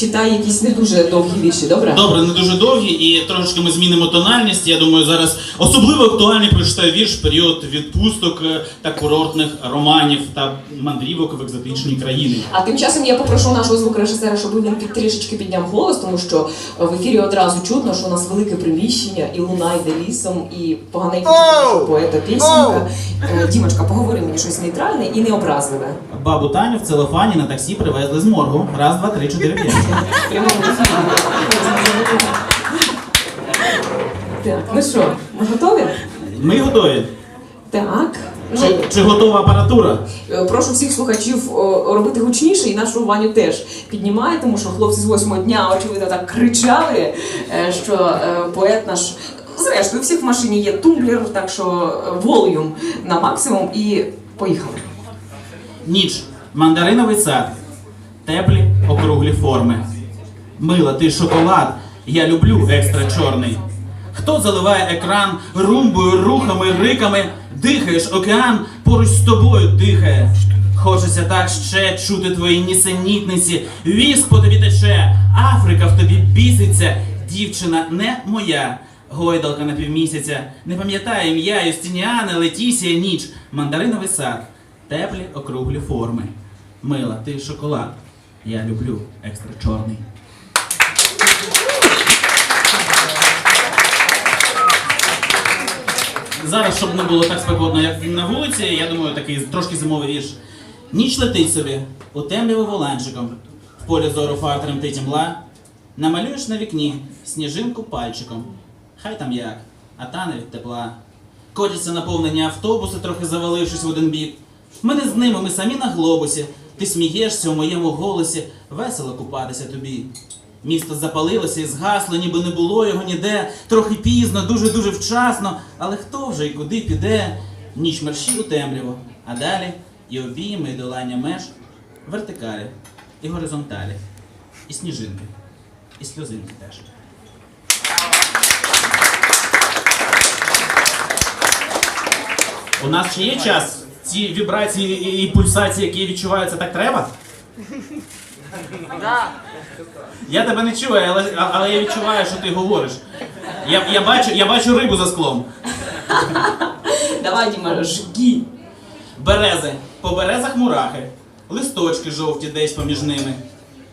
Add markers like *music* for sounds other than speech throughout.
читай якісь не дуже довгі вірші, добре? Добре, не дуже довгі, і трошечки ми змінимо тональність. Я думаю, зараз особливо актуальний прочитаю вірш в період відпусток е, та курортних романів та мандрівок в екзотичні країни. А тим часом я попрошу нашого звукорежисера, щоб він під трішечки підняв голос, тому що в ефірі одразу чутно, що у нас велике приміщення, і луна йде лісом, і поганенько чутно, поета пісенька. Е, Дімочка, поговори мені щось нейтральне і необразливе. Бабу Таню в целофані на таксі привезли з моргу. Раз, два, три, чотири, п'ять. Так, ну що, ми готові? Ми готові. Так. Ну, Чи, чи готова апаратура? Е, Прошу всіх слухачів о, робити гучніше і нашу Ваню теж піднімає, тому що хлопці з восьмого дня очевидно так кричали, е, що е, поет наш. Зрештою, у всіх в машині є тумблер, так що волюм на максимум і поїхали. Ніч. Мандариновий сад. Теплі округлі форми. Мила, ти шоколад. Я люблю екстра чорний. Хто заливає екран румбою, рухами, риками, дихаєш океан, поруч з тобою дихає. Хочеться так ще чути твої нісенітниці. Віск по тобі тече, Африка в тобі біситься. Дівчина не моя. Гойдалка на півмісяця. Не пам'ятаю ім'я Юстиніана, Летісія, ніч. Мандариновий сад. Теплі округлі форми. Мила, ти шоколад. Я люблю екстра чорний. Зараз, щоб не було так спекотно, як на вулиці, я думаю, такий трошки зимовий вірш. Ніч летить собі, у темряву воланчиком, в полі зору фар тремтить мла. Намалюєш на вікні сніжинку пальчиком. Хай там як, а тане від тепла. Котяться наповнені автобуси, трохи завалившись в один бік. Ми не з ними, ми самі на глобусі. Ти смієшся у моєму голосі, весело купатися тобі. Місто запалилося і згасло, ніби не було його ніде. Трохи пізно, дуже-дуже вчасно. Але хто вже і куди піде? Ніч мерщі у темряву, а далі і обійми, і долання меж, вертикалі, і горизонталі, і сніжинки, і сльозинки теж. У нас ще є час? Ці вібрації і, і пульсації, які відчуваються, так треба? Я тебе не чую, але, але я відчуваю, що ти говориш. Я, я, бачу, я бачу рибу за склом. Давай, Діма, жгі. Берези. По березах мурахи. Листочки жовті десь поміж ними.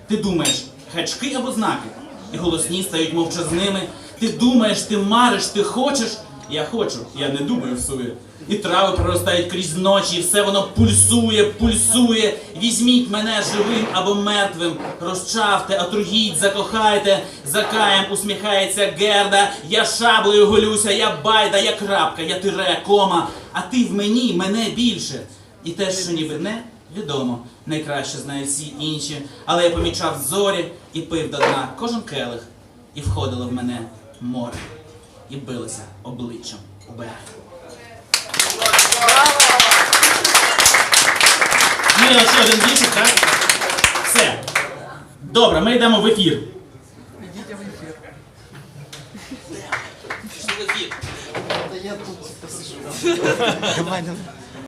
Ти думаєш, гачки або знаки. І голосні стають мовчазними. Ти думаєш, ти мариш, ти хочеш. Я хочу, я не думаю в собі. І трави проростають крізь ночі, і все воно пульсує, пульсує. Візьміть мене живим або мертвим, розчавте, отругіть, закохайте, за каєм усміхається Герда. Я шаблею голюся, я байда, я крапка, я тире, кома, а ти в мені, мене більше. І те, що ніби не відомо, найкраще знають всі інші. Але я помічав зорі і пив до дна кожен келих, і входило в мене море, і билися обличчям у берег. Міра, ще один віршик, так? Все. Добре, ми йдемо в ефір. Да я тут посижу. *laughs* Давай, давай.